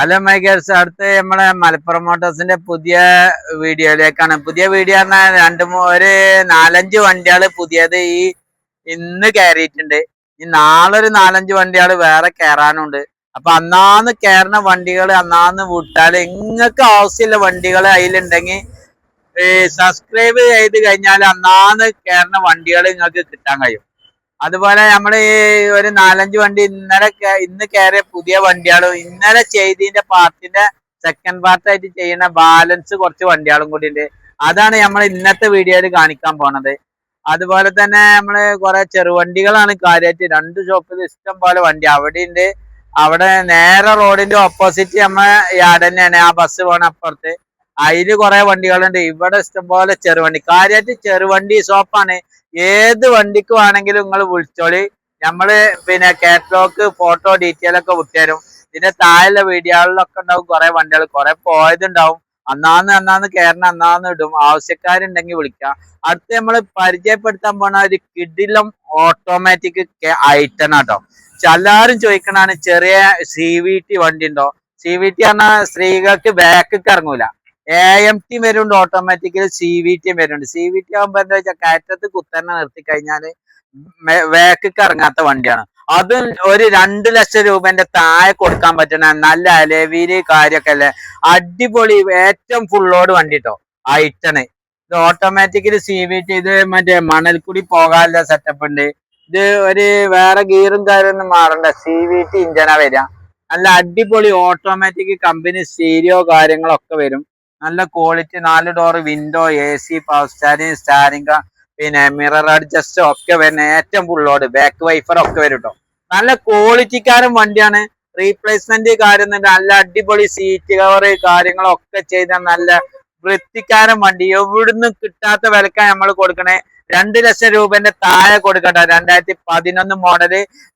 Hello മൈക്കേഴ്സ് അടുത്ത് നമ്മളെ മലപ്പുറം മോട്ടോഴ്സിന്റെ പുതിയ വീഡിയോയിലേക്കാണ്. പുതിയ വീഡിയോ പറഞ്ഞാൽ രണ്ട് ഒരു നാലഞ്ച് വണ്ടികൾ പുതിയത് ഈ ഇന്ന് കയറിയിട്ടുണ്ട്. ഈ നാളെ ഒരു നാലഞ്ച് വണ്ടികൾ വേറെ കയറാനുണ്ട്. അപ്പൊ അന്നാന്ന് കയറുന്ന വണ്ടികൾ അന്നാന്ന് വിട്ടാൽ നിങ്ങൾക്ക് ആവശ്യമുള്ള വണ്ടികൾ അതിലുണ്ടെങ്കിൽ സബ്സ്ക്രൈബ് ചെയ്ത് കഴിഞ്ഞാൽ അന്നാന്ന് കയറുന്ന വണ്ടികൾ നിങ്ങൾക്ക് കിട്ടാൻ കഴിയും. അതുപോലെ നമ്മൾ ഈ ഒരു നാലഞ്ച് വണ്ടി ഇന്നലെ ഇന്ന് കയറിയ പുതിയ വണ്ടികളും ഇന്നലെ ചെയ്തിന്റെ പാർട്ടിന്റെ സെക്കൻഡ് പാർട്ടായിട്ട് ചെയ്യുന്ന ബാലൻസ് കുറച്ച് വണ്ടികളും കൂടി ഉണ്ട് അതാണ് നമ്മൾ ഇന്നത്തെ വീഡിയോയിൽ കാണിക്കാൻ പോണത്. അതുപോലെ തന്നെ നമ്മൾ കുറെ ചെറുവണ്ടികളാണ് കാര്യമായിട്ട് രണ്ട് ഷോപ്പിൽ ഇഷ്ടം പോലെ വണ്ടി അവിടെ ഉണ്ട് അവിടെ നേരെ റോഡിന്റെ ഓപ്പോസിറ്റ് നമ്മളെ യാർഡ് തന്നെയാണ്. ആ ബസ് പോണ അപ്പുറത്ത്. അതിൽ കുറെ വണ്ടികളുണ്ട്. ഇവിടെ ഇഷ്ടം പോലെ ചെറുവണ്ടി. കാര്യമായിട്ട് ചെറുവണ്ടി ഷോപ്പാണ് ഏത് വണ്ടിക്ക് വേണമെങ്കിലും നിങ്ങൾ വിളിച്ചോളി. നമ്മൾ പിന്നെ കാറ്റലോഗ് ഫോട്ടോ ഡീറ്റെയിൽ ഒക്കെ വിട്ടുതരും. ഇതിന്റെ താഴെ വീഡിയോകളിലൊക്കെ ഉണ്ടാവും കുറെ വണ്ടികൾ. കുറെ പോയതുണ്ടാവും. അന്നാന്ന് അന്നാന്ന് കയറണ അന്നാന്ന് ഇടും. ആവശ്യക്കാരുണ്ടെങ്കിൽ വിളിക്കാം. അടുത്ത് നമ്മൾ പരിചയപ്പെടുത്താൻ പോണ ഒരു കിഡിലം ഓട്ടോമാറ്റിക് ഐറ്റൺ കേട്ടോ എല്ലാരും ചോദിക്കണാണ് ചെറിയ സി വി ടി വണ്ടി ഉണ്ടോ? സി വി ടി പറഞ്ഞാൽ സ്ത്രീകൾക്ക് ബാക്കിക്ക് ഇറങ്ങൂല. എ എം ടി വരുന്നുണ്ട് ഓട്ടോമാറ്റിക്കലി സി വി ടി വരുന്നുണ്ട്. സി വി ടി ആകുമ്പോ എന്താ വെച്ചാൽ കയറ്റത്ത് കുത്തന്നെ നിർത്തി കഴിഞ്ഞാൽ വേക്കിക്ക് ഇറങ്ങാത്ത വണ്ടിയാണ്. അത് ഒരു രണ്ട് ലക്ഷം രൂപന്റെ താഴെ കൊടുക്കാൻ പറ്റണ നല്ല അലവിൽ കാര്യമൊക്കെ അല്ലേ? അടിപൊളി ഏറ്റവും ഫുള്ളോട് വണ്ടി കേട്ടോ ഐറ്റണ് ഇത് ഓട്ടോമാറ്റിക്കലി സി വി ടി ഇത് മറ്റേ മണൽക്കുടി പോകാനുള്ള സെറ്റപ്പ് ഉണ്ട്. ഇത് ഒരു വേറെ ഗിയറും കാര്യമൊന്നും മാറണ്ട. സി വി ടി ഇഞ്ചനാ വരിക. നല്ല അടിപൊളി ഓട്ടോമാറ്റിക് കമ്പനി സ്റ്റീരിയോ കാര്യങ്ങളൊക്കെ വരും. നല്ല ക്വാളിറ്റി നാല് door window A C power steering steering പിന്നെ മിറർ അഡ്ജസ്റ്റ് ഒക്കെ വരുന്ന ഏറ്റവും ഫുള്ളോട് ബാക്ക് വൈഫർ ഒക്കെ വരും കേട്ടോ നല്ല ക്വാളിറ്റിക്കാരൻ വണ്ടിയാണ്. റീപ്ലേസ്മെന്റ് കാര്യം നല്ല അടിപൊളി സീറ്റ് കവർ കാര്യങ്ങളൊക്കെ ചെയ്ത നല്ല വൃത്തിക്കാരൻ വണ്ടി. എവിടുന്ന് കിട്ടാത്ത വിലക്കാണ് നമ്മൾ കൊടുക്കണേ? രണ്ട് ലക്ഷം രൂപന്റെ താഴെ കൊടുക്കട്ടെ രണ്ടായിരത്തി പതിനൊന്ന് മോഡൽ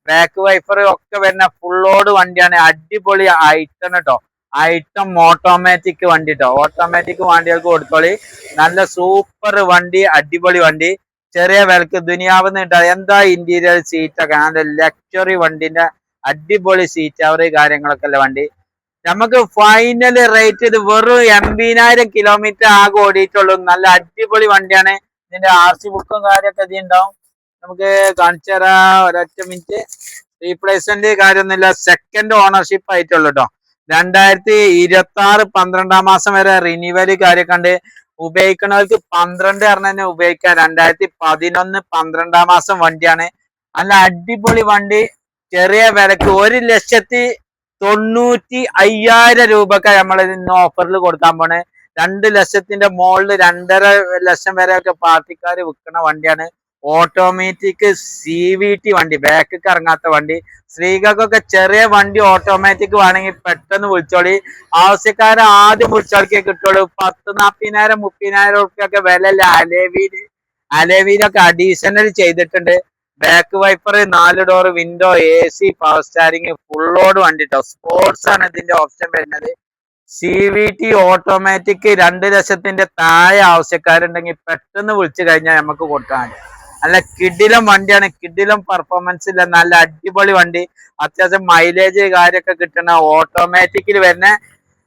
ബാക്ക് വൈഫർ ഒക്കെ വരുന്ന ഫുള്ളോട് വണ്ടിയാണ്. അടിപൊളി ഐറ്റം കേട്ടോ ഐറ്റം ഓട്ടോമാറ്റിക് വണ്ടി കേട്ടോ ഓട്ടോമാറ്റിക് വണ്ടികൾക്ക് കൊടുത്തോളി. നല്ല സൂപ്പർ വണ്ടി അടിപൊളി വണ്ടി. ചെറിയ വിലക്ക് ദുനിയാവെന്ന് കിട്ടാതെ എന്താ ഇന്റീരിയർ സീറ്റ് ഒക്കെ? നല്ല ലക്ഷറി വണ്ടിന്റെ അടിപൊളി സീറ്റ് അവർ കാര്യങ്ങളൊക്കെ ഉള്ള വണ്ടി. നമുക്ക് ഫൈനൽ റേറ്റ് ഇത് വെറും എൺപതിനായിരം കിലോമീറ്റർ ആകെ ഓടിയിട്ടുള്ളൂ. നല്ല അടിപൊളി വണ്ടിയാണ്. ഇതിന്റെ ആർ സി ബുക്കും കാര്യമൊക്കെ ഇതിണ്ടാവും നമുക്ക് കാണിച്ചു തരാം. ഒരൊറ്റ മിനിറ്റ് റീപ്ലേസ്മെന്റ് കാര്യമൊന്നുമില്ല. സെക്കൻഡ് ഓണർഷിപ്പ് ആയിട്ടുള്ളൂ കേട്ടോ രണ്ടായിരത്തി ഇരുപത്തി ആറ് പന്ത്രണ്ടാം മാസം വരെ റിന്യൂവൽ കാര്യക്കണ്ട് ഉപയോഗിക്കണവർക്ക് പന്ത്രണ്ട് പറഞ്ഞ തന്നെ ഉപയോഗിക്കാം. രണ്ടായിരത്തി പതിനൊന്ന് പന്ത്രണ്ടാം മാസം വണ്ടിയാണ്. നല്ല അടിപൊളി വണ്ടി. ചെറിയ വിലക്ക് ഒരു ലക്ഷത്തി തൊണ്ണൂറ്റി അയ്യായിരം രൂപക്ക് നമ്മൾ ഇന്ന് ഓഫറിൽ കൊടുക്കാൻ പോണേ. രണ്ട് ലക്ഷത്തിന്റെ മുകളിൽ രണ്ടര ലക്ഷം വരെയൊക്കെ പാർട്ടിക്കാർ വിൽക്കുന്ന വണ്ടിയാണ്. ഓട്ടോമാറ്റിക് സി വി ടി വണ്ടി ബാക്ക് ഇറങ്ങാത്ത വണ്ടി. സ്ത്രീകൾക്കൊക്കെ ചെറിയ വണ്ടി ഓട്ടോമാറ്റിക് വേണമെങ്കിൽ പെട്ടെന്ന് വിളിച്ചോളി. ആവശ്യക്കാരെ ആദ്യം വിളിച്ചോളിക്കേ കിട്ടുള്ളൂ. പത്ത് നാപ്പതിനായിരം മുപ്പതിനായിരം റുപ്യൊക്കെ വില അലേവിയിൽ അലേവിയിലൊക്കെ അഡീഷണൽ ചെയ്തിട്ടുണ്ട്. ബാക്ക് വൈപ്പർ നാല് door window A C power steering ഫുള്ളോട് വണ്ടി കേട്ടോ സ്പോർട്സ് ആണ് ഇതിന്റെ ഓപ്ഷൻ വരുന്നത്. സി വി ടി ഓട്ടോമാറ്റിക് രണ്ട് ലക്ഷത്തിന്റെ താഴെ ആവശ്യക്കാരുണ്ടെങ്കിൽ പെട്ടെന്ന് വിളിച്ചു കഴിഞ്ഞാൽ നമുക്ക് കൊടുക്കാൻ. നല്ല കിടിലം വണ്ടിയാണ് കിടിലം പെർഫോമൻസ് ഇല്ല നല്ല അടിപൊളി വണ്ടി. അത്യാവശ്യം മൈലേജ് കാര്യമൊക്കെ കിട്ടണ ഓട്ടോമാറ്റിക്കിൽ വരുന്ന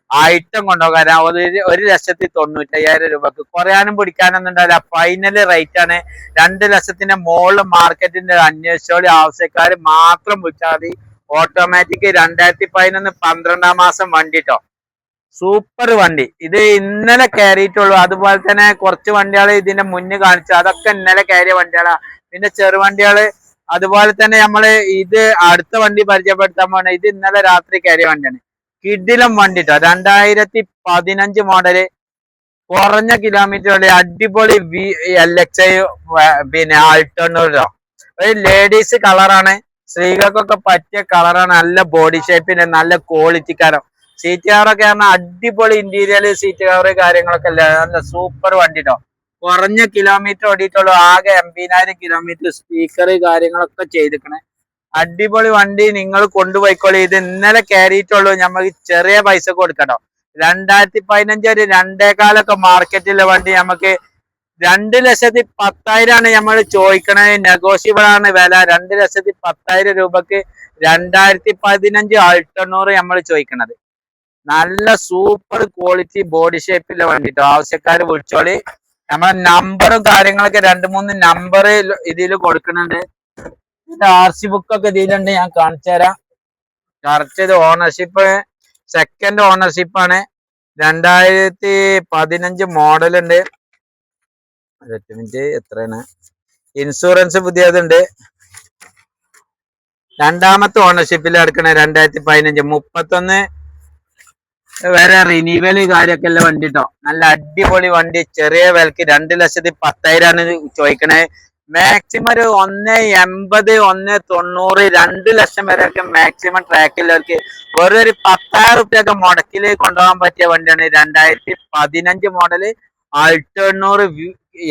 ഐറ്റം കൊണ്ടുപോകാൻ ഒരു ഒരു ലക്ഷത്തി തൊണ്ണൂറ്റയ്യായിരം രൂപക്ക്. കുറയാനും പിടിക്കാനൊന്നും ഉണ്ടാവില്ല. ഫൈനൽ റേറ്റ് ആണ്. രണ്ട് ലക്ഷത്തിന്റെ മുകളിൽ മാർക്കറ്റിന്റെ അന്വേഷിച്ചോളി ആവശ്യക്കാർ മാത്രം വിളിച്ചാൽ മതി. ഓട്ടോമാറ്റിക് രണ്ടായിരത്തി പതിനൊന്ന് പന്ത്രണ്ടാം മാസം വണ്ടി ട്ടോ. സൂപ്പർ വണ്ടി. ഇത് ഇന്നലെ കയറിയിട്ടുള്ളൂ അതുപോലെ തന്നെ കുറച്ച് വണ്ടികൾ ഇതിന്റെ മുന്നേ കാണിച്ചു. അതൊക്കെ ഇന്നലെ കയറിയ വണ്ടികളാ. പിന്നെ ചെറുവണ്ടികൾ അതുപോലെ തന്നെ നമ്മൾ ഇത് അടുത്ത വണ്ടി പരിചയപ്പെടുത്താൻ പോണ. ഇത് ഇന്നലെ രാത്രി കയറിയ വണ്ടിയാണ്. കിഡിലം വണ്ടി കേട്ടോ രണ്ടായിരത്തി പതിനഞ്ച് മോഡൽ. കുറഞ്ഞ കിലോമീറ്ററുള്ള അടിപൊളി വി എൽ എക്സ് ഐ പിന്നെ ആൾട്ടോ ഒരു ലേഡീസ് കളറാണ്. സ്ത്രീകൾക്കൊക്കെ പറ്റിയ കളറാണ്. നല്ല ബോഡി ഷേപ്പിന്റെ നല്ല ക്വാളിറ്റിക്കാരം. സീറ്റ് കവറൊക്കെ പറഞ്ഞാൽ അടിപൊളി ഇന്റീരിയർ സീറ്റ് കവർ കാര്യങ്ങളൊക്കെ അല്ലേ നല്ല സൂപ്പർ വണ്ടി കേട്ടോ കുറഞ്ഞ കിലോമീറ്റർ ഓടിയിട്ടുള്ളൂ. ആകെ എൺപതിനായിരം കിലോമീറ്റർ സ്പീക്കർ കാര്യങ്ങളൊക്കെ ചെയ്തിക്കണേ. അടിപൊളി വണ്ടി നിങ്ങൾ കൊണ്ടുപോയിക്കോളി. ഇത് ഇന്നലെ കയറിയിട്ടുള്ളൂ നമുക്ക് ചെറിയ പൈസ കൊടുക്കട്ടോ. രണ്ടായിരത്തി പതിനഞ്ച് ഒരു രണ്ടേകാലൊക്കെ മാർക്കറ്റിലെ വണ്ടി നമുക്ക് രണ്ട് ലക്ഷത്തി പത്തായിരമാണ് നമ്മൾ ചോദിക്കണത് നെഗോഷ്യബിൾ ആണ് വില. രണ്ട് ലക്ഷത്തി പത്തായിരം രൂപക്ക് രണ്ടായിരത്തി പതിനഞ്ച് അൾട്ടണ്ണൂറ് നമ്മൾ ചോദിക്കണത്. നല്ല സൂപ്പർ ക്വാളിറ്റി ബോഡി ഷേപ്പിലെ വണ്ടിട്ടോ. ആവശ്യക്കാർ വിളിച്ചോളി. നമ്മളെ നമ്പറും കാര്യങ്ങളൊക്കെ രണ്ട് മൂന്ന് നമ്പർ ഇതിൽ കൊടുക്കുന്നുണ്ട്. ഇതിന്റെ ആർ സി ബുക്ക് ഒക്കെ ഇതിലുണ്ട്. ഞാൻ കാണിച്ചു തരാം. കറക്റ്റ് ഇത് ഓണർഷിപ്പ് സെക്കൻഡ് ഓണർഷിപ്പ് ആണ്. രണ്ടായിരത്തി പതിനഞ്ച് മിനിറ്റ് എത്രയാണ്? ഇൻഷുറൻസ് പുതിയതുണ്ട്. രണ്ടാമത്തെ ഓണർഷിപ്പിൽ എടുക്കണേ രണ്ടായിരത്തി പതിനഞ്ച്. മുപ്പത്തൊന്ന് വരെ റിനീവൽ കാര്യമൊക്കെ ഉള്ള വണ്ടി ട്ടോ നല്ല അടിപൊളി വണ്ടി ചെറിയ വിലക്ക് രണ്ട് ലക്ഷത്തി പത്തായിരമാണ് ചോദിക്കണേ. മാക്സിമം ഒരു ഒന്ന് എൺപത് ഒന്ന് തൊണ്ണൂറ് രണ്ട് ലക്ഷം വരെയൊക്കെ മാക്സിമം ട്രാക്കിലവർക്ക് വെറും ഒരു പത്തായിരം റുപ്യൊക്കെ മുടക്കിൽ കൊണ്ടുപോകാൻ പറ്റിയ വണ്ടിയാണ്. രണ്ടായിരത്തി പതിനഞ്ച് മോഡൽ അൾട്ടണ്ണൂറ്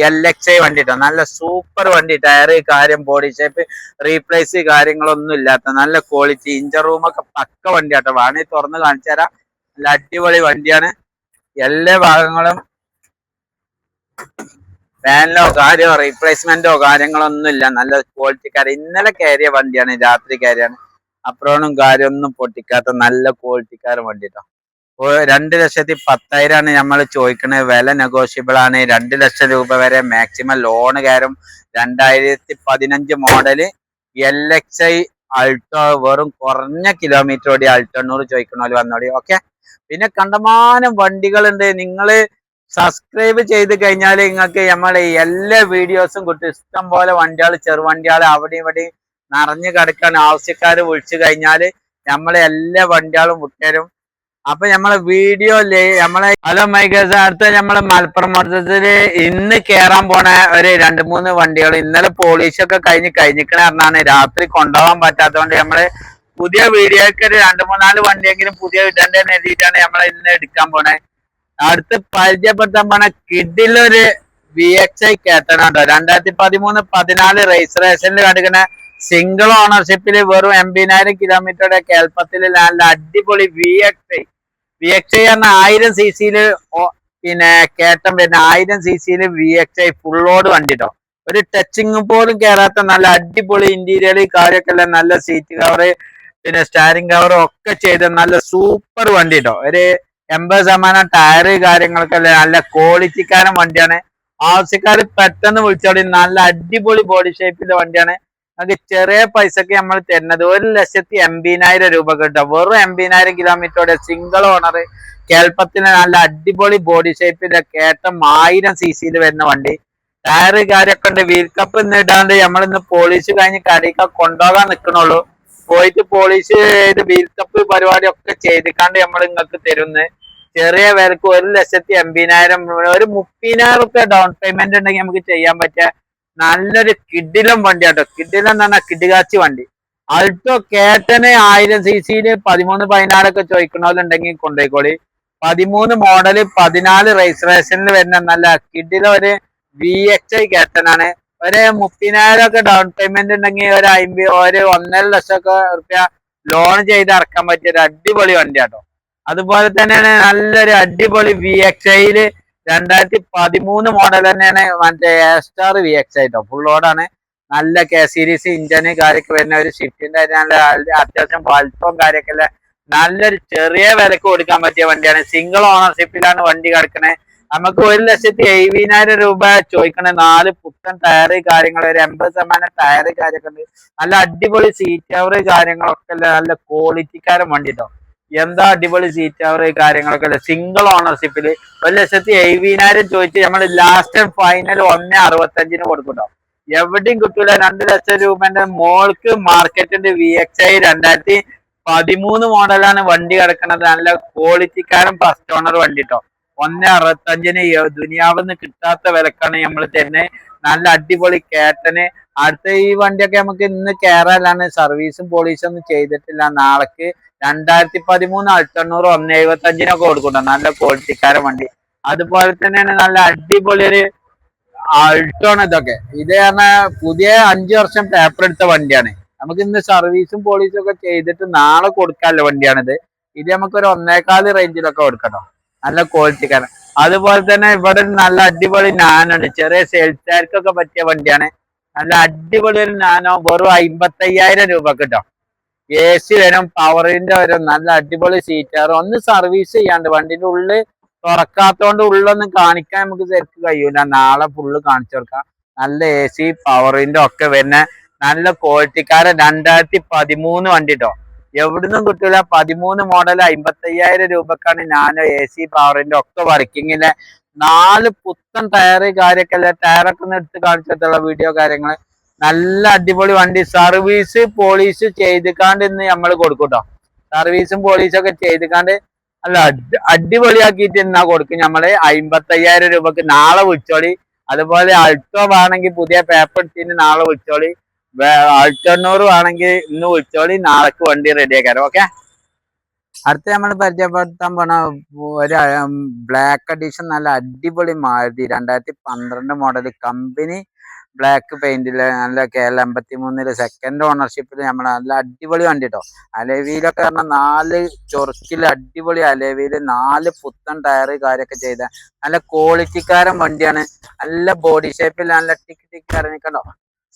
എൽ എക്സ് ഐ വണ്ടി ട്ടോ നല്ല സൂപ്പർ വണ്ടി ടയർ കാര്യം ബോഡി ഷേപ്പ് റീപ്ലേസ് കാര്യങ്ങളൊന്നും ഇല്ലാത്ത നല്ല ക്വാളിറ്റി ഇഞ്ചർ റൂമൊക്കെ പക്ക വണ്ടിയാട്ടോ. വേണമെങ്കിൽ തുറന്ന് കാണിച്ചു തരാം നല്ല അടിപൊളി വണ്ടിയാണ്. എല്ലാ ഭാഗങ്ങളും ഫാനിലോ കാര്യമോ റീപ്ലേസ്മെന്റോ കാര്യങ്ങളൊന്നും ഇല്ല നല്ല ക്വാളിറ്റിക്കാര ഇന്നലെ കയറിയ വണ്ടിയാണ് രാത്രി കയറിയാണ്. അപ്രോണും കാര്യമൊന്നും പൊട്ടിക്കാത്ത നല്ല ക്വാളിറ്റിക്കാരൻ വണ്ടി കേട്ടോ രണ്ട് ലക്ഷത്തി പത്തായിരമാണ് നമ്മൾ ചോദിക്കുന്നത് വില നെഗോഷ്യബിൾ ആണ്. രണ്ട് ലക്ഷം രൂപ വരെ മാക്സിമം ലോൺ കയറും. രണ്ടായിരത്തി പതിനഞ്ച് model L X I Alto വെറും കുറഞ്ഞ കിലോമീറ്റർ ഓടി അൾട്ടണ്ണൂറ് ചോദിക്കണോൽ വന്നോടി ഓക്കെ പിന്നെ കണ്ടമാനം വണ്ടികളുണ്ട്. നിങ്ങൾ സബ്സ്ക്രൈബ് ചെയ്ത് കഴിഞ്ഞാൽ നിങ്ങൾക്ക് നമ്മളെ എല്ലാ വീഡിയോസും കിട്ടും. ഇഷ്ടം പോലെ വണ്ടികൾ ചെറുവണ്ടികൾ അവിടെ ഇവിടെയും നിറഞ്ഞു കിടക്കാൻ ആവശ്യക്കാർ വിളിച്ചു കഴിഞ്ഞാൽ നമ്മളെ എല്ലാ വണ്ടികളും വിട്ടുതരും അപ്പൊ നമ്മളെ വീഡിയോ നമ്മളെ ഹലോ മൈക്കേഴ്സ് അടുത്ത നമ്മളെ മലപ്പുറം മൊത്തത്തിൽ ഇന്ന് കേറാൻ പോണ ഒരു രണ്ട് മൂന്ന് വണ്ടികൾ ഇന്നലെ പോളിഷ് ഒക്കെ കഴിഞ്ഞ് കഴിഞ്ഞിക്കണ രാത്രി കൊണ്ടുപോകാൻ പറ്റാത്തതുകൊണ്ട് നമ്മൾ പുതിയ വീഡിയോക്ക് ഒരു രണ്ട് മൂന്നാൽ വണ്ടിയെങ്കിലും പുതിയ ഇടേണ്ട എഴുതിയിട്ടാണ് നമ്മൾ ഇന്ന് എടുക്കാൻ പോണേ. അടുത്ത് പരിചയപ്പെടുത്താൻ പോണ കിഡിലൊരു വി എക്സ് ഐ കേട്ടനുണ്ടോ രണ്ടായിരത്തി പതിമൂന്ന് പതിനാല് രജിസ്ട്രേഷനിൽ കണ്ടിക്കുന്ന സിംഗിൾ ഓണർഷിപ്പിൽ വെറും എൺപതിനായിരം കിലോമീറ്ററുടെ കേൾപ്പത്തിൽ നല്ല അടിപൊളി V X I V X I പറഞ്ഞ ആയിരം സി സിയിൽ പിന്നെ കേട്ടൻ പിന്നെ ആയിരം സി സിയിൽ വി എക്സ് ഐ ഫുള്ളോട് വണ്ടിട്ടോ ഒരു ടച്ചിങ് പോലും കേറാത്ത നല്ല അടിപൊളി ഇന്റീരിയർ കാര്യമൊക്കെ നല്ല സീറ്റ് കവറ് പിന്നെ സ്റ്റാരിങ് കവറും ഒക്കെ ചെയ്ത നല്ല സൂപ്പർ വണ്ടി കേട്ടോ ഒരു എൺപത് ശതമാനം ടയറ് കാര്യങ്ങളൊക്കെ അല്ലെ നല്ല ക്വാളിറ്റിക്കാരൻ വണ്ടിയാണ്. ആവശ്യക്കാർ പെട്ടെന്ന് വിളിച്ചോടി നല്ല അടിപൊളി ബോഡി ഷേപ്പിലെ വണ്ടിയാണ്. നമുക്ക് ചെറിയ പൈസക്ക് നമ്മൾ തരുന്നത് ഒരു ലക്ഷത്തി എൺപതിനായിരം രൂപ കിട്ടും. വെറും എൺപതിനായിരം കിലോമീറ്ററോടെ സിംഗിൾ ഓണർ കേൾപ്പത്തിന് നല്ല അടിപൊളി ബോഡി ഷേപ്പിന്റെ കേട്ടം ആയിരം സി സിയിൽ വരുന്ന വണ്ടി. ടയറ് കാര്യമൊക്കെ ഉണ്ട്. വീൽ കപ്പ് നമ്മളിന്ന് പോളിഷ് കഴിഞ്ഞ് കടയിൽ കൊണ്ടുപോകാൻ നിൽക്കണുള്ളൂ പോയിട്ട് പോളിഷ് ചെയ്ത് ബിൽഡപ്പ് പരിപാടി ഒക്കെ ചെയ്തിക്കാണ്ട് നമ്മൾ നിങ്ങൾക്ക് തരുന്നത് ചെറിയ വിലക്ക് ഒരു ലക്ഷത്തി എൺപതിനായിരം ഒരു മുപ്പതിനായിരം റുപ്യ ഡൗൺ പേയ്മെന്റ് ഉണ്ടെങ്കിൽ നമുക്ക് ചെയ്യാൻ പറ്റിയ നല്ലൊരു കിഡിലം വണ്ടി കേട്ടോ കിഡിലം എന്ന് പറഞ്ഞാൽ കിഡികാച്ചി വണ്ടി. അൾട്ടോ കേട്ടന് ആയിരം സി സിയിൽ പതിമൂന്ന് പതിനാലൊക്കെ ചോദിക്കണമെന്നുണ്ടെങ്കിൽ കൊണ്ടുപോയിക്കോളി പതിമൂന്ന് മോഡൽ പതിനാല് രജിസ്ട്രേഷനിൽ വരുന്ന നല്ല കിഡിലൊരു ഒരു വി എക്സ് ഐ കേട്ടനാണ് ഒരു മുപ്പതിനായിരം ഒക്കെ ഡൗൺ പേയ്മെന്റ് ഉണ്ടെങ്കിൽ ഒരു അമ്പത് ഒരു ഒന്നര ലക്ഷം ഒക്കെ റുപ്യ ലോൺ ചെയ്ത് ഇറക്കാൻ പറ്റിയ ഒരു അടിപൊളി വണ്ടി കേട്ടോ അതുപോലെ തന്നെയാണ് നല്ലൊരു അടിപൊളി വി എക്സ് ഐയിൽ രണ്ടായിരത്തി പതിമൂന്ന് മോഡൽ തന്നെയാണ് മറ്റേ സ്റ്റാർ വി എക്സ് ആയിട്ടോ ഫുൾ ഓടാണ് നല്ല കെ സീരീസ് ഇഞ്ചന് കാര്യമൊക്കെ വരുന്ന ഒരു ഷിഫ്റ്റിന്റെ നല്ല അത്യാവശ്യം വലുപ്പവും കാര്യമൊക്കെ നല്ലൊരു ചെറിയ വിലക്ക് കൊടുക്കാൻ പറ്റിയ വണ്ടിയാണ്. സിംഗിൾ ഓണർഷിപ്പിലാണ് വണ്ടി കിടക്കണേ. നമുക്ക് ഒരു ലക്ഷത്തി എഴുപതിനായിരം രൂപ ചോദിക്കണ. നാല് പുത്തൻ ടയറ് കാര്യങ്ങൾ ഒരു എൺപത് ശതമാനം ടയറ് കാര്യമൊക്കെ ഉണ്ട്. നല്ല അടിപൊളി സീറ്റ് കവർ കാര്യങ്ങളൊക്കെ നല്ല ക്വാളിറ്റിക്കാരൻ വണ്ടിട്ടോ. എന്താ അടിപൊളി സീറ്റ് കവർ കാര്യങ്ങളൊക്കെ അല്ലേ സിംഗിൾ ഓണർഷിപ്പിൽ ഒരു ലക്ഷത്തി എഴുപതിനായിരം ചോദിച്ച് നമ്മൾ ലാസ്റ്റ് ഫൈനൽ ഒന്ന് അറുപത്തഞ്ചിന് കൊടുക്കട്ടോ. എവിടെയും കിട്ടൂല. രണ്ട് ലക്ഷം രൂപന്റെ മോൾക്ക് മാർക്കറ്റിന്റെ വി എക്സ് ഐ രണ്ടായിരത്തി പതിമൂന്ന് മോഡലാണ് വണ്ടി കിടക്കുന്നത് നല്ല ക്വാളിറ്റിക്കാരൻ ഫസ്റ്റ് ഓണർ വണ്ടി കേട്ടോ ഒന്ന് അറുപത്തഞ്ചിന് ദുനിയാവെന്ന് കിട്ടാത്ത വിലക്കാണ് നമ്മൾ തന്നെ നല്ല അടിപൊളി കേട്ടന് അടുത്ത ഈ വണ്ടിയൊക്കെ നമുക്ക് ഇന്ന് കേറാനാണ്. സർവീസും പോളീസും ഒന്നും ചെയ്തിട്ടില്ല. നാളേക്ക് രണ്ടായിരത്തി പതിമൂന്ന് അൾട്ടണ്ണൂറ് ഒന്ന് എഴുപത്തി അഞ്ചിനൊക്കെ കൊടുക്കുന്നുണ്ട്. നല്ല ക്വാളിറ്റിക്കാരൻ വണ്ടി. അതുപോലെ തന്നെയാണ് നല്ല അടിപൊളി ഒരു അൾട്ടോണ് ഇതൊക്കെ. ഇത് പറഞ്ഞാൽ പുതിയ അഞ്ചു വർഷം പേപ്പർ എടുത്ത വണ്ടിയാണ്. നമുക്ക് ഇന്ന് സർവീസും പോളീസും ഒക്കെ ചെയ്തിട്ട് നാളെ കൊടുക്കാനുള്ള വണ്ടിയാണിത്. ഇത് നമുക്ക് ഒരു ഒന്നേകാൽ റേഞ്ചിലൊക്കെ കൊടുക്കട്ടോ നല്ല ക്വാളിറ്റിക്കാരൻ അതുപോലെ തന്നെ ഇവിടെ നല്ല അടിപൊളി നാനുണ്ട് ചെറിയ സെയിൽസുകാർക്കൊക്കെ പറ്റിയ വണ്ടിയാണ്. നല്ല അടിപൊളി ഒരു നാനോ വെറും അമ്പത്തയ്യായിരം രൂപ കിട്ടും എ സി വരും പവറിന്റെ വരും നല്ല അടിപൊളി സീറ്റാറ് ഒന്ന് സർവീസ് ചെയ്യാണ്ട് വണ്ടിന്റെ ഉള്ളിൽ തുറക്കാത്തോണ്ട് ഉള്ളൊന്നും കാണിക്കാൻ നമുക്ക് ശരിക്കും കഴിയൂല. നാളെ ഫുള്ള് കാണിച്ചു കൊടുക്കാം. നല്ല എ സി പവറിന്റെ ഒക്കെ വരുന്ന നല്ല ക്വാളിറ്റിക്കാരൻ രണ്ടായിരത്തി പതിമൂന്ന് വണ്ടി കേട്ടോ എവിടുന്നും കിട്ടൂല. പതിമൂന്ന് മോഡൽ അമ്പത്തയ്യായിരം രൂപക്കാണ് നാനോ എ സി പവറിന്റെ ഒക്കെ വർക്കിങ്ങിലെ നാല് പുത്തൻ ടയറ് കാര്യമൊക്കെ അല്ലെ ടയറൊക്കെ ഒന്ന് എടുത്ത് കാണിച്ചിട്ടുള്ള വീഡിയോ കാര്യങ്ങൾ നല്ല അടിപൊളി വണ്ടി. സർവീസ് പോളീസ് ചെയ്തിക്കാണ്ട് ഇന്ന് നമ്മൾ കൊടുക്കൂട്ടോ. സർവീസും പോളീസും ഒക്കെ ചെയ്തിക്കാണ്ട് അല്ല അടിപൊളിയാക്കിയിട്ട് ഇന്നാ കൊടുക്കും നമ്മൾ അമ്പത്തയ്യായിരം രൂപക്ക് നാളെ വിളിച്ചോളി. അതുപോലെ അൾട്ടോ വേണമെങ്കിൽ പുതിയ പേപ്പർ എടുത്തിന് നാളെ വിളിച്ചോളി. അൾട്ടണ്ണൂറ് വേണമെങ്കിൽ ഇന്ന് ഉച്ചോടി നാളേക്ക് വണ്ടി റെഡിയാക്കാരം ഓക്കെ അടുത്ത നമ്മൾ പരിചയപ്പെടുത്താൻ പോണ ഒരു ബ്ലാക്ക് അഡീഷൻ നല്ല അടിപൊളി മാരുതി രണ്ടായിരത്തി പന്ത്രണ്ട് മോഡൽ കമ്പനി ബ്ലാക്ക് പെയിന്റിൽ നല്ല കെ എൽ എൺപത്തി മൂന്നിൽ സെക്കൻഡ് ഓണർഷിപ്പിൽ നമ്മൾ നല്ല അടിപൊളി വണ്ടി കേട്ടോ അലവിയിലൊക്കെ പറഞ്ഞാൽ നാല് ചൊറുക്കിൽ അടിപൊളി അലവിയിൽ നാല് പുത്തൻ ടയർ കാര്യമൊക്കെ ചെയ്ത നല്ല ക്വാളിറ്റിക്കാരൻ വണ്ടിയാണ്. നല്ല ബോഡി ഷേപ്പിൽ നല്ല ടിക്ക് ടിക്ക് ഇറങ്ങിക്കണ്ടോ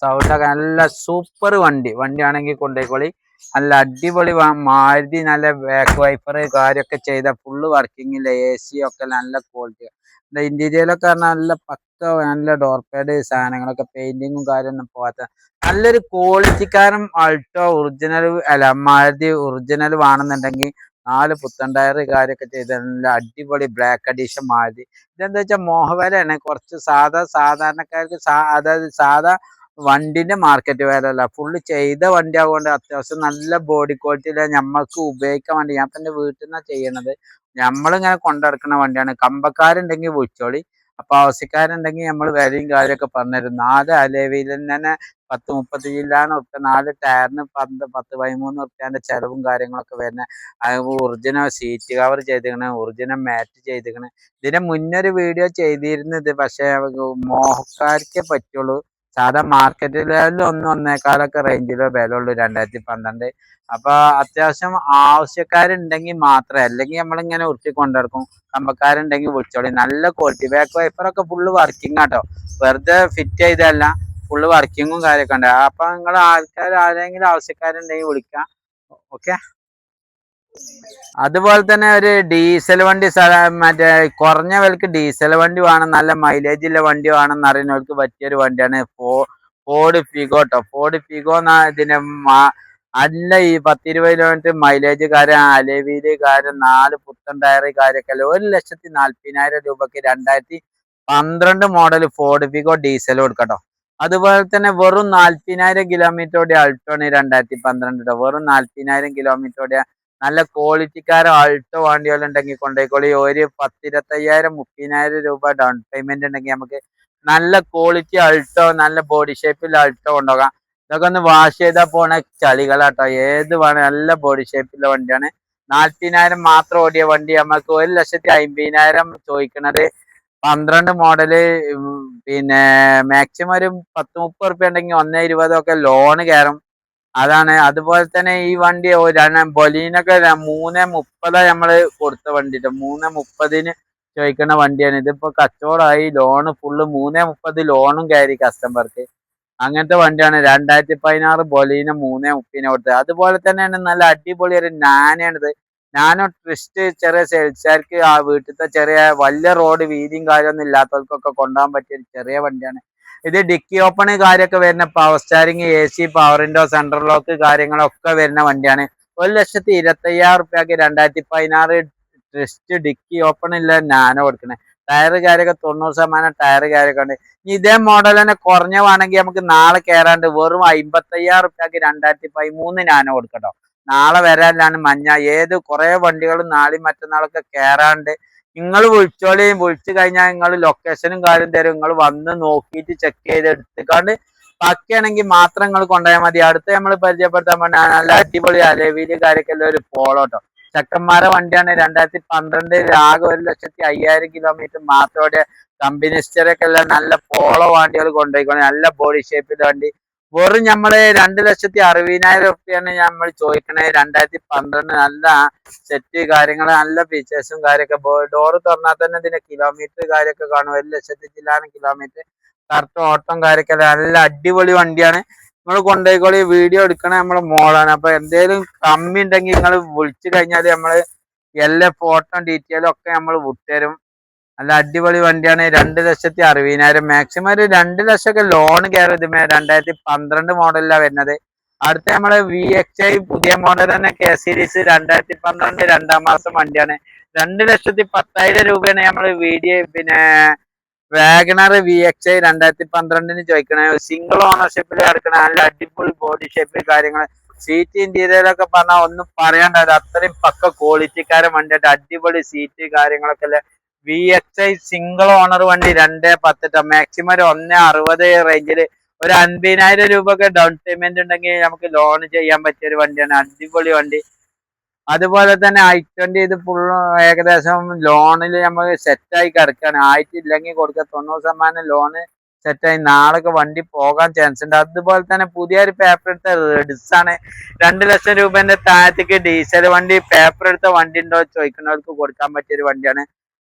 സൗണ്ടൊക്കെ നല്ല സൂപ്പർ വണ്ടി. വണ്ടിയാണെങ്കിൽ കൊണ്ടുപോയിക്കോളി നല്ല അടിപൊളി മാരുതി നല്ല ബാക്ക് വൈപ്പർ കാര്യമൊക്കെ ചെയ്ത ഫുള്ള് വർക്കിംഗ് എ സി ഒക്കെ നല്ല ക്വാളിറ്റി ഇന്റീരിയലൊക്കെ നല്ല പക്ക നല്ല ഡോർ പാഡ് സാധനങ്ങളൊക്കെ പെയിന്റിങ്ങും കാര്യമൊന്നും പോകാത്ത നല്ലൊരു ക്വാളിറ്റിക്കാരൻ അൾട്ടോ ഒറിജിനൽ അല്ല മാരുതി ഒറിജിനൽ വേണമെന്നുണ്ടെങ്കിൽ നാല് പുത്തൻ ടയർ കാര്യമൊക്കെ ചെയ്ത നല്ല അടിപൊളി ബ്ലാക്ക് അഡീഷൻ മാരുതി. ഇതെന്താ വെച്ചാൽ മോഹവരാണ് കുറച്ച് സാധാ സാധാരണക്കാർക്ക് അതായത് സാധാ വണ്ടിന്റെ മാർക്കറ്റ് വില അല്ല. ഫുള്ള് ചെയ്ത വണ്ടി ആവുകൊണ്ട് അത്യാവശ്യം നല്ല ബോഡി ക്വാളിറ്റിയില നമ്മൾക്ക് ഉപയോഗിക്കാൻ വേണ്ടി ഞാൻ തന്നെ വീട്ടിൽ നിന്നാണ് ചെയ്യണത്. നമ്മളിങ്ങനെ കൊണ്ടിറക്കുന്ന വണ്ടിയാണ്. കമ്പക്കാരുണ്ടെങ്കിൽ വിളിച്ചോളി. അപ്പൊ ആവശ്യക്കാരുണ്ടെങ്കിൽ നമ്മൾ വിലയും കാര്യമൊക്കെ പറഞ്ഞുതരും. നാല് അലേവിയിൽ തന്നെ പത്ത് മുപ്പത്തി ജില്ലാണ് ഉറപ്പ് നാല് ടയറിന് പന്ത് പത്ത് പതിമൂന്ന് ഉറുപ്പ്യന്റെ ചെലവും കാര്യങ്ങളൊക്കെ വരുന്ന ഒറിജിനൽ സീറ്റ് കവർ ചെയ്തിക്കണ് ഒറിജിനൽ മാറ്റ് ചെയ്തിക്കണ് ഇതിന് മുന്നൊരു വീഡിയോ ചെയ്തിരുന്നത് പക്ഷെ മോഹക്കാർക്കേ പറ്റുള്ളൂ. സാധാ മാർക്കറ്റ് ലെവലിൽ ഒന്ന് ഒന്നേക്കാലൊക്കെ റേഞ്ചിലോ വില ഉള്ളൂ രണ്ടായിരത്തി പന്ത്രണ്ട് അപ്പൊ അത്യാവശ്യം ആവശ്യക്കാരുണ്ടെങ്കിൽ മാത്രമേ അല്ലെങ്കിൽ നമ്മളിങ്ങനെ ഉരുട്ടി കൊണ്ടിടക്കും കമ്പക്കാരുണ്ടെങ്കിൽ വിളിച്ചോളി. നല്ല ക്വാളിറ്റി ബാക്ക് വൈപ്പറൊക്കെ ഫുള്ള് വർക്കിംഗ് ആട്ടോ. വെറുതെ ഫിറ്റ് ചെയ്തല്ല ഫുള്ള് വർക്കിങ്ങും കാര്യമൊക്കെ ഉണ്ട്. അപ്പൊ നിങ്ങൾ ആൾക്കാർ ആരെങ്കിലും ആവശ്യക്കാരുണ്ടെങ്കിൽ വിളിക്കാം. ഓക്കെ അതുപോലെ തന്നെ ഒരു ഡീസൽ വണ്ടി മറ്റേ കുറഞ്ഞ വിലക്ക് ഡീസൽ വണ്ടി വേണം നല്ല മൈലേജ് ഉള്ള വണ്ടി വേണം എന്ന് അറിയുന്നവർക്ക് പറ്റിയൊരു വണ്ടിയാണ് ഫോ ഫോർഡ് ഫിഗോട്ടോ ഫോർഡ് ഫിഗോ എന്ന ഇതിന്റെ നല്ല ഈ പത്തിരുപത് കിലോമീറ്റർ മൈലേജ് കാര്യം അലവിയിൽ കാര്യം നാല് പുത്തൻ ടയർ കാര്യമൊക്കെ അല്ല? ഒരു ലക്ഷത്തി നാല്പതിനായിരം രൂപക്ക് രണ്ടായിരത്തി പന്ത്രണ്ട് മോഡൽ ഫോർഡ് ഫിഗോ ഡീസൽ കൊടുക്കട്ടോ. അതുപോലെ തന്നെ വെറും നാല്പതിനായിരം കിലോമീറ്ററോടെ അൾട്ടോണ് രണ്ടായിരത്തി പന്ത്രണ്ട്. വെറും നാല്പതിനായിരം കിലോമീറ്ററോടെ നല്ല ക്വാളിറ്റിക്കാരോ ആൾട്ടോ വണ്ടികൾ ഉണ്ടെങ്കിൽ കൊണ്ടുപോയിക്കോളി ഒരു പത്തിരുപത്തയ്യായിരം മുപ്പതിനായിരം രൂപ ഡൗൺ പേയ്മെന്റ് ഉണ്ടെങ്കിൽ നമുക്ക് നല്ല ക്വാളിറ്റി അൾട്ടോ നല്ല ബോഡി ഷേപ്പിൽ അൾട്ടോ കൊണ്ടുപോകാം. ഇതൊക്കെ ഒന്ന് വാഷ് ചെയ്താൽ പോണ ചളികളാട്ടോ. ഏത് വേണം നല്ല ബോഡി ഷേപ്പിലുള്ള വണ്ടിയാണ്. നാൽപ്പതിനായിരം മാത്രം ഓടിയ വണ്ടി നമുക്ക് ഒരു ലക്ഷത്തി അമ്പതിനായിരം ചോദിക്കണത്. പന്ത്രണ്ട് മോഡൽ പിന്നെ മാക്സിമം ഒരു പത്ത് മുപ്പത് റുപ്യ ഉണ്ടെങ്കിൽ ഒന്നേ ഇരുപതൊക്കെ ലോണ് കയറും അതാണ്. അതുപോലെ തന്നെ ഈ വണ്ടി ബൊലീനൊക്കെ മൂന്ന് മുപ്പത് നമ്മൾ കൊടുത്ത വണ്ടി ട്ടോ. മൂന്ന് മുപ്പതിന് ചോദിക്കുന്ന വണ്ടിയാണ്. ഇതിപ്പോ കച്ചവടമായി. ലോണ് ഫുള്ള് മൂന്ന് മുപ്പത് ലോണും കയറി കസ്റ്റമർക്ക് അങ്ങനത്തെ വണ്ടിയാണ്. രണ്ടായിരത്തി പതിനാറ് ബൊലീന മൂന്ന് മുപ്പതിന് കൊടുത്തത്. അതുപോലെ തന്നെയാണ് നല്ല അടിപൊളി ഒരു നാനയാണിത്. നാനോ ട്രിസ്റ്റ് ചെറിയ സെൽസാർക്ക് ആ വീട്ടിലത്തെ ചെറിയ വലിയ റോഡ് വീതിയും കാര്യമൊന്നും ഇല്ലാത്തവർക്കൊക്കെ കൊണ്ടുപോകാൻ പറ്റിയ ചെറിയ വണ്ടിയാണ്. ഇത് ഡിക്കി ഓപ്പണ് കാര്യമൊക്കെ വരുന്ന power steering A C power window central lock കാര്യങ്ങളൊക്കെ വരുന്ന വണ്ടിയാണ്. ഒരു ലക്ഷത്തി ഇരുപത്തയ്യായിരം റുപ്യക്ക് രണ്ടായിരത്തി പതിനാറ് ട്രിസ്റ്റ് ഡിക്കി ഓപ്പൺ ഇല്ല നാനോ കൊടുക്കണേ ടയർ കാര്യമൊക്കെ തൊണ്ണൂറ് ശതമാനം ടയർ കാര്യമൊക്കെ ഉണ്ട്. ഇനി ഇതേ മോഡൽ തന്നെ കുറഞ്ഞവാണെങ്കിൽ നമുക്ക് നാളെ കയറാണ്ട് വെറും അമ്പത്തയ്യായിരം റുപ്യക്ക് രണ്ടായിരത്തി പതിമൂന്ന് നാനോ കൊടുക്കട്ടോ നാളെ വരാനാണ് മഞ്ഞ. ഏത് കുറേ വണ്ടികളും നാളെയും മറ്റന്നാളൊക്കെ കയറാണ്ട് നിങ്ങൾ വിളിച്ചോളിയും വിളിച്ചു കഴിഞ്ഞാൽ നിങ്ങൾ ലൊക്കേഷനും കാര്യം തരും. നിങ്ങൾ വന്ന് നോക്കിയിട്ട് ചെക്ക് ചെയ്ത് എടുത്തിക്കാണ്ട് ബാക്കിയാണെങ്കിൽ മാത്രം നിങ്ങൾ കൊണ്ടുപോയാൽ മതി. അടുത്ത് നമ്മൾ പരിചയപ്പെടുത്താൻ പറഞ്ഞാൽ നല്ല അടിപൊളി അലവിൽ കാര്യമൊക്കെ ഒരു പോളോട്ടോ ചക്കന്മാരെ വണ്ടിയാണ് രണ്ടായിരത്തി പന്ത്രണ്ട് ആകെ ഒരു ലക്ഷത്തി അയ്യായിരം കിലോമീറ്റർ മാത്രമേ കമ്പനിസ്റ്ററൊക്കെ നല്ല പോളോ വണ്ടികൾ കൊണ്ടുപോയിക്കോളെ നല്ല ബോഡി ഷേപ്പിൽ വണ്ടി. വെറും നമ്മൾ രണ്ട് ലക്ഷത്തി അറുപതിനായിരം റുപ്യാണ് നമ്മൾ ചോദിക്കണേ. രണ്ടായിരത്തി പന്ത്രണ്ട് നല്ല സെറ്റ് കാര്യങ്ങൾ നല്ല ഫീച്ചേഴ്സും കാര്യമൊക്കെ ഡോറ് തുറന്നാൽ തന്നെ ഇതിന്റെ കിലോമീറ്റർ കാര്യമൊക്കെ കാണും. ഒരു ലക്ഷത്തി ചില്ലാനും കിലോമീറ്റർ കറക്റ്റ് ഓട്ടം കാര്യമൊക്കെ നല്ല അടിപൊളി വണ്ടിയാണ്. നമ്മൾ കൊണ്ടുപോയിക്കോളി വീഡിയോ എടുക്കണ നമ്മളെ മോളാണ്. അപ്പൊ എന്തേലും കമ്മി ഉണ്ടെങ്കിൽ നിങ്ങൾ വിളിച്ചു കഴിഞ്ഞാൽ നമ്മൾ എല്ലാ ഫോട്ടോ ഡീറ്റെയിലും ഒക്കെ നമ്മൾ വിട്ടുതരും. നല്ല അടിപൊളി വണ്ടിയാണ്. രണ്ട് ലക്ഷത്തി അറുപതിനായിരം. മാക്സിമം ഒരു രണ്ട് ലക്ഷമൊക്കെ ലോൺ കയറി ഇതുമേ രണ്ടായിരത്തി പന്ത്രണ്ട് മോഡലിലാണ് വരുന്നത്. അടുത്ത നമ്മളെ വി എക്സ് ഐ പുതിയ മോഡൽ തന്നെ കെ സീരീസ് രണ്ടായിരത്തി പന്ത്രണ്ട് രണ്ടാം മാസം വണ്ടിയാണ്. രണ്ട് ലക്ഷത്തി പത്തായിരം രൂപയാണ് നമ്മൾ വീഡിയോ പിന്നെ വാഗണർ വി എക്സ് ഐ രണ്ടായിരത്തി പന്ത്രണ്ടിന് ചോദിക്കണേ. സിംഗിൾ ഓണർഷിപ്പിൽ കിടക്കണ നല്ല അടിപൊളി ബോഡി ഷേപ്പ് കാര്യങ്ങൾ സീറ്റ് ഇന്റീരിയലൊക്കെ പറഞ്ഞാൽ ഒന്നും പറയാണ്ടാവില്ല. അത്രയും പക്ക ക്വാളിറ്റിക്കാരൻ വണ്ടിയായിട്ട് അടിപൊളി സീറ്റ് കാര്യങ്ങളൊക്കെ അല്ലേ V X I single owner വണ്ടി രണ്ടേ പത്തിട്ട് മാക്സിമം ഒരു ഒന്ന് അറുപത് റേഞ്ചിൽ ഒരു അൻപതിനായിരം രൂപ ഒക്കെ ഡൗൺ പേയ്മെന്റ് ഉണ്ടെങ്കിൽ നമുക്ക് ലോൺ ചെയ്യാൻ പറ്റിയ ഒരു വണ്ടിയാണ്. അടിപൊളി വണ്ടി. അതുപോലെ തന്നെ ഐ ട്വന്റി ഇത് ഫുൾ ഏകദേശം ലോണിൽ നമുക്ക് സെറ്റായി കിടക്കാണ്. ആയിട്ടില്ലെങ്കിൽ കൊടുക്കുക തൊണ്ണൂറ് ശതമാനം ലോണ് സെറ്റായി നാളൊക്കെ വണ്ടി പോകാൻ ചാൻസ് ഉണ്ട്. അതുപോലെ തന്നെ പുതിയ പുതിയൊരു പേപ്പർ എടുത്ത റെഡിസാണ് രണ്ട് ലക്ഷം രൂപന്റെ താഴത്തേക്ക് ഡീസൽ വണ്ടി പേപ്പർ എടുത്ത വണ്ടി ഉണ്ടോ ചോദിക്കുന്നവർക്ക് കൊടുക്കാൻ പറ്റിയ ഒരു വണ്ടിയാണ്.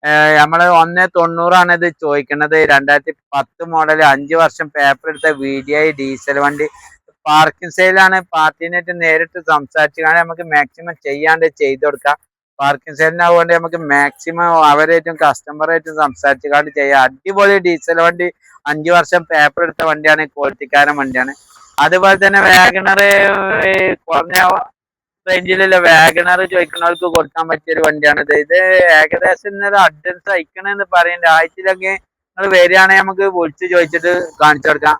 ഏഹ് നമ്മൾ ഒന്ന് തൊണ്ണൂറാണ് ഇത് ചോദിക്കുന്നത് രണ്ടായിരത്തി പത്ത് മോഡൽ അഞ്ച് വർഷം പേപ്പർ എടുത്ത വി ഡി ഐ ഡീസൽ വണ്ടി. പാർക്കിംഗ് സെയിലാണ് പാർട്ടിനായിട്ട് നേരിട്ട് സംസാരിച്ചു കാണാൻ നമുക്ക് മാക്സിമം ചെയ്യാണ്ട് ചെയ്തു കൊടുക്കാം. പാർക്കിംഗ് സെയിലിനാവുകൊണ്ട് നമുക്ക് മാക്സിമം അവരായിട്ടും കസ്റ്റമറായിട്ടും സംസാരിച്ചു കാണ്ട് ചെയ്യാം. അടിപൊളി ഡീസൽ വണ്ടി. അഞ്ച് വർഷം പേപ്പർ എടുത്ത വണ്ടിയാണ്. ക്വാളിറ്റിക്കാരൻ വണ്ടിയാണ്. അതുപോലെ തന്നെ വാഗണർ കുറഞ്ഞ റേഞ്ചിലുള്ള വാഗണർ ചോദിക്കുന്നവർക്ക് കൊടുക്കാൻ പറ്റിയ ഒരു വണ്ടിയാണ്. ഇത് ഏകദേശം ഇന്നലെ അഡ്വാൻസ് അയക്കണെന്ന് പറയുന്നുണ്ട് ആഴ്ചയിലൊക്കെ നിങ്ങൾ വരികയാണെങ്കിൽ നമുക്ക് വിളിച്ച് ചോദിച്ചിട്ട് കാണിച്ചു കൊടുക്കാം.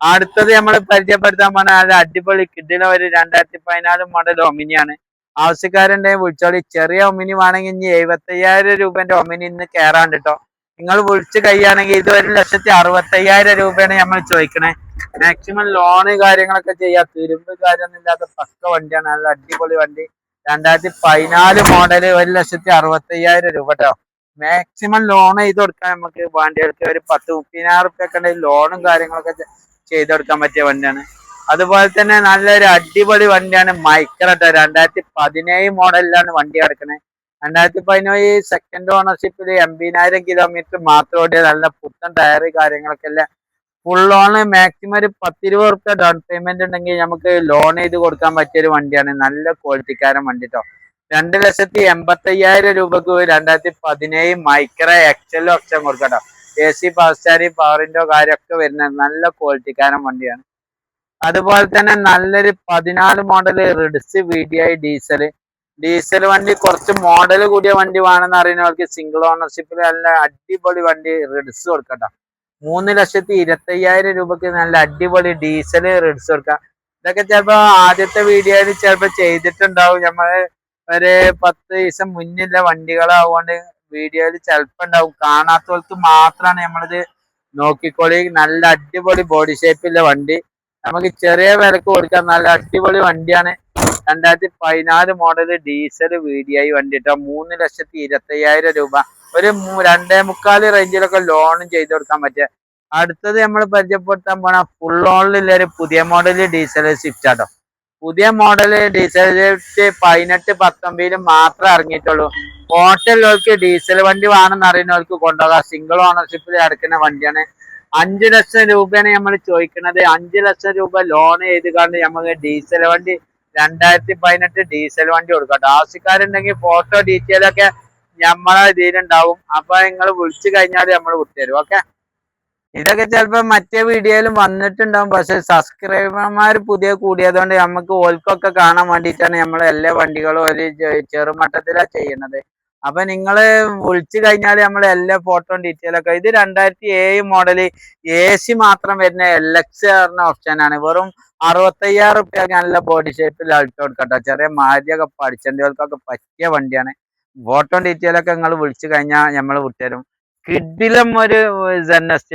അടുത്തത് നമ്മൾ പരിചയപ്പെടുത്താൻ പറഞ്ഞ നല്ല അടിപൊളി കിഡിലെ ഒരു രണ്ടായിരത്തി പതിനാല് മോഡൽ ഒമിനിയാണ്. ആവശ്യക്കാരുണ്ടെങ്കിൽ വിളിച്ചോളി. ചെറിയ ഒമിനി വേണമെങ്കിൽ ഇനി എഴുപത്തയ്യായിരം രൂപന്റെ ഒമിനി ഇന്ന് കയറാണ്ട് കേട്ടോ നിങ്ങൾ വിളിച്ച് കഴിയുകയാണെങ്കിൽ ഇത് ഒരു ലക്ഷത്തി അറുപത്തയ്യായിരം രൂപയാണ് നമ്മൾ ചോദിക്കണേ. മാക്സിമം ലോണ് കാര്യങ്ങളൊക്കെ ചെയ്യാം. തിരുമ്പ് കാര്യമൊന്നും ഇല്ലാത്ത പക്ക വണ്ടിയാണ്. നല്ല അടിപൊളി വണ്ടി. രണ്ടായിരത്തി പതിനാല് മോഡൽ ഒരു ലക്ഷത്തി അറുപത്തയ്യായിരം രൂപ കേട്ടോ മാക്സിമം ലോൺ ചെയ്ത് കൊടുക്കാൻ നമുക്ക് വണ്ടികൾക്ക് ഒരു പത്ത് മുപ്പതിനായിരം റുപ്യ ഒക്കെ ഉണ്ടെങ്കിൽ ലോണും കാര്യങ്ങളൊക്കെ ചെയ്ത് കൊടുക്കാൻ പറ്റിയ വണ്ടിയാണ്. അതുപോലെ തന്നെ നല്ലൊരു അടിപൊളി വണ്ടിയാണ് മൈക്കർ കേട്ടോ രണ്ടായിരത്തി പതിനേഴ് മോഡലിലാണ് വണ്ടി കിടക്കുന്നത് രണ്ടായിരത്തി പതിനേഴ് സെക്കൻഡ് ഓണർഷിപ്പിൽ എൺപതിനായിരം കിലോമീറ്റർ മാത്രം ഓടിയ നല്ല പുത്തൻ ടയർ കാര്യങ്ങളൊക്കെ അല്ലേ ഫുൾ ലോണ് മാക്സിമം ഒരു പത്തിരുപത് റുപ്യ ഡൗൺ പേയ്മെന്റ് ഉണ്ടെങ്കിൽ നമുക്ക് ലോൺ ചെയ്ത് കൊടുക്കാൻ പറ്റിയ ഒരു വണ്ടിയാണ്. നല്ല ക്വാളിറ്റിക്കാരൻ വണ്ടി കേട്ടോ രണ്ട് ലക്ഷത്തി എൺപത്തി അയ്യായിരം രൂപക്ക് രണ്ടായിരത്തി പതിനേഴ് മൈക്ര എക്സൽ ഓപ്ഷൻ കൊടുക്കട്ടോ എ സി പവർ സ്റ്റാരി പവറിന്റെ കാര്യമൊക്കെ വരുന്ന നല്ല ക്വാളിറ്റിക്കാരൻ വണ്ടിയാണ്. അതുപോലെ തന്നെ നല്ലൊരു പതിനാല് model Ritz V D I diesel diesel വണ്ടി കുറച്ച് മോഡൽ കൂടിയ വണ്ടി വേണമെന്ന് അറിയുന്നവർക്ക് സിംഗിൾ ഓണർഷിപ്പിൽ നല്ല അടിപൊളി വണ്ടി റിഡ്സ് കൊടുക്കട്ടോ. മൂന്ന് ലക്ഷത്തി ഇരുപത്തി അയ്യായിരം രൂപക്ക് നല്ല അടിപൊളി ഡീസൽ റിഡ്സ് കൊടുക്കാം. ഇതൊക്കെ ചിലപ്പോ ആദ്യത്തെ വീഡിയോയിൽ ചിലപ്പോ ചെയ്തിട്ടുണ്ടാവും. നമ്മൾ ഒരു പത്ത് ദിവസം മുന്നില്ല വണ്ടികളാവുകൊണ്ട് വീഡിയോയിൽ ചിലപ്പോ ഉണ്ടാവും. കാണാത്തവർക്ക് മാത്രമാണ് നമ്മളിത് നോക്കിക്കോളി. നല്ല അടിപൊളി ബോഡി ഷേപ്പിലെ വണ്ടി. നമുക്ക് ചെറിയ വിലക്ക് കൊടുക്കാം. നല്ല അടിപൊളി വണ്ടിയാണ്. രണ്ടായിരത്തി പതിനാല് model diesel V D I വണ്ടി കേട്ടോ മൂന്ന് ലക്ഷത്തി ഇരുപത്തി അയ്യായിരം രൂപ. ഒരു രണ്ടേ മുക്കാൽ റേഞ്ചിലൊക്കെ ലോണും ചെയ്ത് കൊടുക്കാൻ പറ്റുക അടുത്തത് നമ്മൾ പരിചയപ്പെടുത്താൻ പോണ ഫുൾ ഓണിലുള്ള ഒരു പുതിയ മോഡൽ ഡീസൽ സ്വിഫ്റ്റ് ആട്ടോ. പുതിയ മോഡൽ ഡീസൽ സ്വിഫ്റ്റ് പതിനെട്ട് പത്തൊമ്പതിൽ മാത്രമേ ഇറങ്ങിയിട്ടുള്ളൂ. ഹോട്ടലുകൾക്ക് ഡീസൽ വണ്ടി വേണമെന്ന് അറിയുന്നവർക്ക് കൊണ്ടുപോകാം. സിംഗിൾ ഓണർഷിപ്പിൽ അടക്കുന്ന വണ്ടിയാണ്. അഞ്ചു ലക്ഷം രൂപയാണ് നമ്മൾ ചോദിക്കുന്നത് അഞ്ചു ലക്ഷം രൂപ ലോൺ ചെയ്ത് കണ്ട് നമുക്ക് ഡീസൽ വണ്ടി രണ്ടായിരത്തി പതിനെട്ട് ഡീസൽ വണ്ടി കൊടുക്കട്ടെ ആവശ്യക്കാരുണ്ടെങ്കിൽ ഫോട്ടോ ഡീറ്റെയിൽ ഒക്കെ നമ്മളെ ഇതിലുണ്ടാവും. അപ്പൊ നിങ്ങൾ വിളിച്ചു കഴിഞ്ഞാൽ നമ്മൾ വിട്ടുതരും. ഓക്കെ ഇതൊക്കെ ചിലപ്പോ മറ്റേ വീഡിയോയിലും വന്നിട്ടുണ്ടാവും. പക്ഷെ സബ്സ്ക്രൈബർമാർ പുതിയ കൂടിയതുകൊണ്ട് നമുക്ക് ഓൽക്കൊക്കെ കാണാൻ വേണ്ടിയിട്ടാണ് നമ്മൾ എല്ലാ വണ്ടികളും ഒരു ചെറുമട്ടത്തിലാണ് ചെയ്യുന്നത്. അപ്പൊ നിങ്ങൾ വിളിച്ചു കഴിഞ്ഞാൽ നമ്മൾ എല്ലാ ഫോട്ടോ ഡീറ്റെയിൽ ഒക്കെ. ഇത് രണ്ടായിരത്തി ഏഴ് മോഡൽ എ സി മാത്രം വരുന്ന എൽ എക്സ് പറഞ്ഞ ഓപ്ഷൻ ആണ്. വെറും അറുപത്തയ്യായിരം റുപ്യ നല്ല ബോഡി ഷേപ്പിൽ അൾട്ടോ കൊടുക്കട്ടോ. ചെറിയ മാരിയൊക്കെ പഠിച്ചവർക്കൊക്കെ പറ്റിയ വണ്ടിയാണ്. ഫോട്ടോ ഡീറ്റെയിൽ ഒക്കെ നിങ്ങൾ വിളിച്ചു കഴിഞ്ഞാൽ നമ്മൾ വിട്ടുതരും. കിഡിലും ഒരു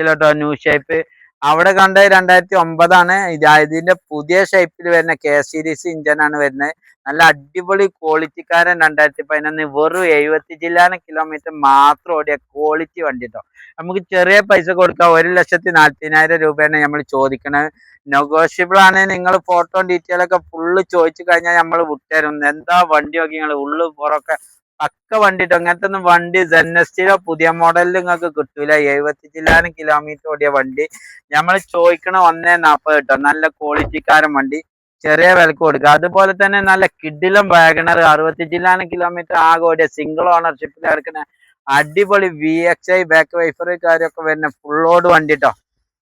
കേട്ടോ ന്യൂ ഷേപ്പ് അവിടെ കണ്ട രണ്ടായിരത്തി ഒമ്പതാണ് ഇത് ഇതിന്റെ പുതിയ ഷേപ്പിൽ വരുന്ന കെ സീരീസ് ഇഞ്ചനാണ് വരുന്നത്. നല്ല അടിപൊളി ക്വാളിറ്റിക്കാരൻ രണ്ടായിരത്തി പതിനൊന്ന് വെറും എഴുപത്തി ജില്ലാന കിലോമീറ്റർ മാത്രം ഓടിയ ക്വാളിറ്റി വണ്ടി കേട്ടോ നമുക്ക് ചെറിയ പൈസ കൊടുക്കാം. ഒരു ലക്ഷത്തി നാൽപ്പതിനായിരം രൂപയാണ് നമ്മൾ ചോദിക്കണത്. നെഗോഷ്യബിൾ ആണ്. നിങ്ങൾ ഫോട്ടോ ഡീറ്റെയിൽ ഒക്കെ ഫുള്ള് ചോദിച്ചു കഴിഞ്ഞാൽ നമ്മൾ വിട്ടുതരും. എന്താ വണ്ടി നോക്കി നിങ്ങൾ ഉള്ളു പുറമൊക്കെ പക്ക വണ്ടിട്ടോ? അങ്ങനത്തെ ഒന്നും വണ്ടി ജെന്നസ്റ്റിലോ പുതിയ മോഡലിൽ നിങ്ങൾക്ക് കിട്ടൂല. എഴുപത്തി കിലോമീറ്റർ ഓടിയ വണ്ടി. നമ്മൾ ചോദിക്കണ ഒന്നേ നാൽപ്പത് കിട്ടും നല്ല ക്വാളിറ്റിക്കാരൻ വണ്ടി. ചെറിയ വിലക്ക് കൊടുക്കുക അതുപോലെ തന്നെ നല്ല കിഡിലും വാഗണർ അറുപത്തി കിലോമീറ്റർ ആകെ ഓടിയ സിംഗിൾ ഓണർഷിപ്പിൽ എടുക്കുന്ന അടിപൊളി V X I back wiper കാര്യമൊക്കെ വരുന്ന ലോഡ് വണ്ടി ട്ടോ.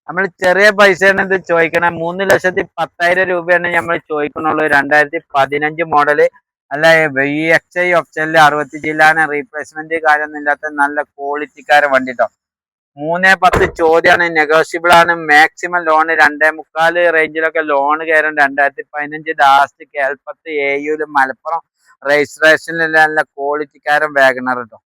നമ്മൾ ചെറിയ പൈസയാണ് ഇത് ചോദിക്കണേ. മൂന്ന് ലക്ഷത്തി പത്തായിരം രൂപയാണ് നമ്മൾ ചോദിക്കണുള്ളൂ. രണ്ടായിരത്തി പതിനഞ്ച് മോഡൽ അല്ല ഈ എക്സ് ഐ ഓപ്ഷനിൽ അറുപത്തി ജില്ലാണ് റീപ്ലേസ്മെന്റ് കാര്യമൊന്നും ഇല്ലാത്ത നല്ല ക്വാളിറ്റിക്കാരൻ വണ്ടി കേട്ടോ മൂന്ന് പത്ത് ചോദ്യമാണ് നെഗോഷ്യബിൾ ആണ്. മാക്സിമം ലോൺ രണ്ടേ മുക്കാൽ റേഞ്ചിലൊക്കെ ലോൺ കയറും രണ്ടായിരത്തി പതിനഞ്ച് ലാസ്റ്റ് കേൾപ്പത്ത് എ യുൽ മലപ്പുറം രജിസ്ട്രേഷനിൽ നല്ല ക്വാളിറ്റിക്കാരൻ വാഗണർ കേട്ടോ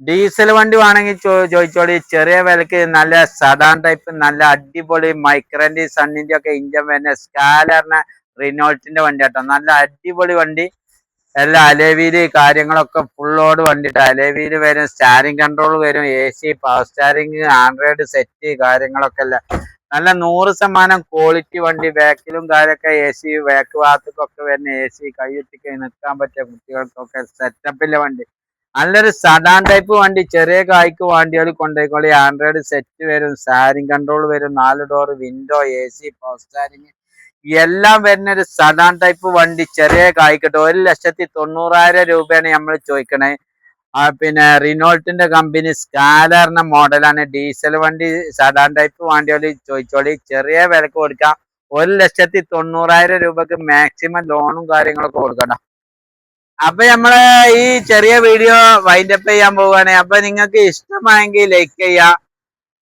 ഡീസൽ വണ്ടി വേണമെങ്കിൽ ചോദിച്ചോളി. ചെറിയ വിലക്ക് നല്ല സദാൻ ടൈപ്പ് നല്ല അടിപൊളി മൈക്രന്റെ സണ്ണിന്റെ ഒക്കെ ഇഞ്ചൻ വരുന്ന സ്കാലറിന്റെ റിനോൾട്ടിന്റെ വണ്ടി കേട്ടോ നല്ല അടിപൊളി വണ്ടി. എല്ലാ അലേവീൽ കാര്യങ്ങളൊക്കെ ഫുള്ളോട് വണ്ടിട്ട്. അലേവീൽ വരും സ്റ്റാരിങ് കൺട്രോൾ വരും A C power steering Android set കാര്യങ്ങളൊക്കെ അല്ല നല്ല നൂറ് ശതമാനം ക്വാളിറ്റി വണ്ടി ബാക്കിലും കാര്യമൊക്കെ എ സി ബാക്ക് ഭാഗത്തൊക്കെ വരുന്ന എ സി കൈയൊട്ടിക്ക് നിൽക്കാൻ പറ്റിയ കുട്ടികൾക്കൊക്കെ സെറ്റപ്പിലെ വണ്ടി. നല്ലൊരു സഡാൻ ടൈപ്പ് വണ്ടി ചെറിയ കായ്ക്ക് വണ്ടികൾ കൊണ്ടുപോയിക്കോളി. ആൻഡ്രോയിഡ് സെറ്റ് വരും സ്റ്റാരിങ് കൺട്രോൾ വരും നാല് door window A C power steering എല്ലാം വരുന്ന ഒരു സദാൻ ടൈപ്പ് വണ്ടി ചെറിയ കായ്ക്കട്ടെ. ഒരു ലക്ഷത്തി തൊണ്ണൂറായിരം രൂപയാണ് നമ്മൾ ചോദിക്കണേ. പിന്നെ റിനോൾട്ടിന്റെ കമ്പനി സ്കാലറിന്റെ മോഡലാണ്. ഡീസൽ വണ്ടി സദാൻ ടൈപ്പ് വണ്ടിയോളി ചോദിച്ചോളി. ചെറിയ വിലക്ക് കൊടുക്കാം. ഒരു ലക്ഷത്തി തൊണ്ണൂറായിരം രൂപക്ക് മാക്സിമം ലോണും കാര്യങ്ങളൊക്കെ കൊടുക്കണം അപ്പൊ നമ്മൾ ഈ ചെറിയ വീഡിയോ വൈൻഡപ്പ് ചെയ്യാൻ പോവുകയാണ്. അപ്പൊ നിങ്ങൾക്ക് ഇഷ്ടമായെങ്കിൽ ലൈക്ക് ചെയ്യുക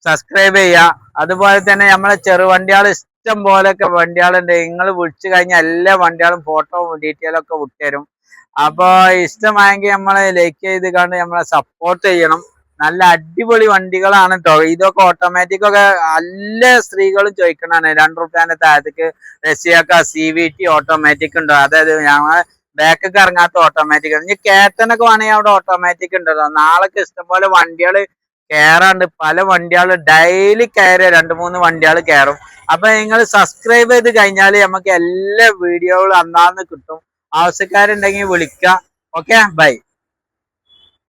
സബ്സ്ക്രൈബ് ചെയ്യുക. അതുപോലെ തന്നെ നമ്മളെ ചെറുവണ്ടികൾ ഇഷ്ടം പോലൊക്കെ വണ്ടികളുണ്ട്. നിങ്ങൾ വിളിച്ചു കഴിഞ്ഞാൽ എല്ലാ വണ്ടികളും ഫോട്ടോ ഡീറ്റെയിൽ ഒക്കെ വിട്ടുതരും. അപ്പോൾ ഇഷ്ടമായെങ്കിൽ നമ്മളെ ലൈക്ക് ചെയ്ത് കണ്ട് നമ്മളെ സപ്പോർട്ട് ചെയ്യണം. നല്ല അടിപൊളി വണ്ടികളാണ് കേട്ടോ ഇതൊക്കെ ഓട്ടോമാറ്റിക് ഒക്കെ എല്ലാ സ്ത്രീകളും ചോദിക്കണാണ് രണ്ട് റുപ്യാന്റെ താഴത്തേക്ക് റഷ്യക്ക സി വി ടി ഓട്ടോമാറ്റിക് ഉണ്ടോ? അതായത് ഞങ്ങൾ ബാക്കൊക്കെ ഇറങ്ങാത്ത ഓട്ടോമാറ്റിക് ഇനി കേട്ടനൊക്കെ വേണമെങ്കിൽ അവിടെ ഓട്ടോമാറ്റിക് ഉണ്ടല്ലോ. നാളൊക്കെ ഇഷ്ടംപോലെ വണ്ടികൾ കയറാണ്ട് പല വണ്ടികൾ ഡെയിലി കയറിയ രണ്ട് മൂന്ന് വണ്ടികൾ കയറും അപ്പൊ നിങ്ങൾ സബ്സ്ക്രൈബ് ചെയ്ത് കഴിഞ്ഞാൽ നമുക്ക് എല്ലാ വീഡിയോകളും അന്നാന്ന് കിട്ടും. ആവശ്യക്കാരുണ്ടെങ്കിൽ വിളിക്കുക ഓക്കെ ബൈ